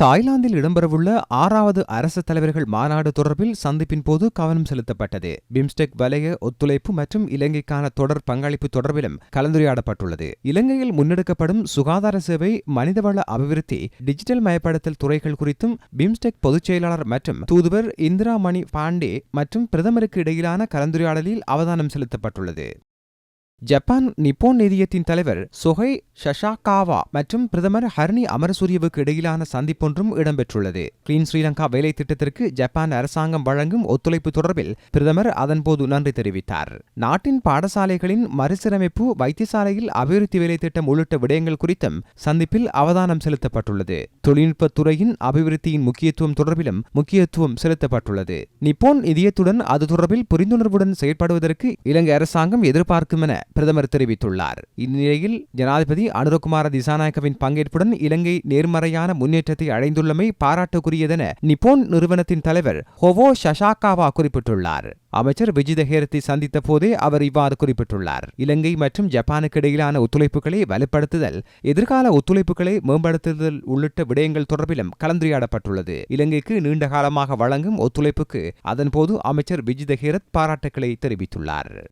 தாய்லாந்தில் இடம்பெறவுள்ள ஆறாவது அரசு தலைவர்கள் மாநாடு தொடர்பில் சந்திப்பின் போது கவனம் செலுத்தப்பட்டது. பிம்ஸ்டெக் வலய ஒத்துழைப்பு மற்றும் இலங்கைக்கான தொடர் பங்களிப்பு தொடர்பிலும் கலந்துரையாடப்பட்டுள்ளது. இலங்கையில் முன்னெடுக்கப்படும் சுகாதார சேவை மனிதவள அபிவிருத்தி டிஜிட்டல் மயப்படுத்தல் துறைகள் குறித்தும் பிம்ஸ்டெக் பொதுச் செயலாளர் மற்றும் தூதுவர் இந்திரா மணி பாண்டே மற்றும் பிரதமருக்கு இடையிலான கலந்துரையாடலில் அவதானம் செலுத்தப்பட்டுள்ளது. ஜப்பான் நிப்போன் நிதியத்தின் தலைவர் சொஹை ஷஷாகாவா மற்றும் பிரதமர் ஹர்னி அமரசூரியவுக்கு இடையிலான சந்திப்பொன்றும் இடம்பெற்றுள்ளது. கிளீன் ஸ்ரீலங்கா வேலை திட்டத்திற்கு ஜப்பான் அரசாங்கம் வழங்கும் ஒத்துழைப்பு தொடர்பில் பிரதமர் அதன்போது நன்றி தெரிவித்தார். நாட்டின் பாடசாலைகளின் மறுசீரமைப்பு வைத்தியசாலையில் அபிவிருத்தி வேலை திட்டம் உள்ளிட்ட விடயங்கள் குறித்தும் சந்திப்பில் அவதானம் செலுத்தப்பட்டுள்ளது. தொழில்நுட்பத் துறையின் அபிவிருத்தியின் முக்கியத்துவம் தொடர்பிலும் முக்கியத்துவம் செலுத்தப்பட்டுள்ளது. நிப்போன் நிதியத்துடன் அது தொடர்பில் புரிந்துணர்வுடன் செயற்படுவதற்கு இலங்கை அரசாங்கம் எதிர்பார்க்கும் என பிரதமர் தெரிவித்துள்ளார். இந்நிலையில் ஜனாதிபதி அனுரகுமார திசாநாயக்கவின் பங்கேற்புடன் இலங்கை நேர்மறையான முன்னேற்றத்தை அடைந்துள்ளமை பாராட்டுக்குரியதென நிப்போன் நிறுவனத்தின் தலைவர் ஹொவோ ஷஷாகாவா குறிப்பிட்டுள்ளார். அமைச்சர் விஜித ஹேரத்தை சந்தித்த போதே அவர் இவ்வாறு குறிப்பிட்டுள்ளார். இலங்கை மற்றும் ஜப்பானுக்கு இடையிலான ஒத்துழைப்புகளை வலுப்படுத்துதல் எதிர்கால ஒத்துழைப்புகளை மேம்படுத்துதல் உள்ளிட்ட விடயங்கள் தொடர்பிலும் கலந்துரையாடப்பட்டுள்ளது. இலங்கைக்கு நீண்ட காலமாக வழங்கும் ஒத்துழைப்புக்கு அதன்போது அமைச்சர் விஜித ஹேரத் பாராட்டுக்களை தெரிவித்துள்ளார்.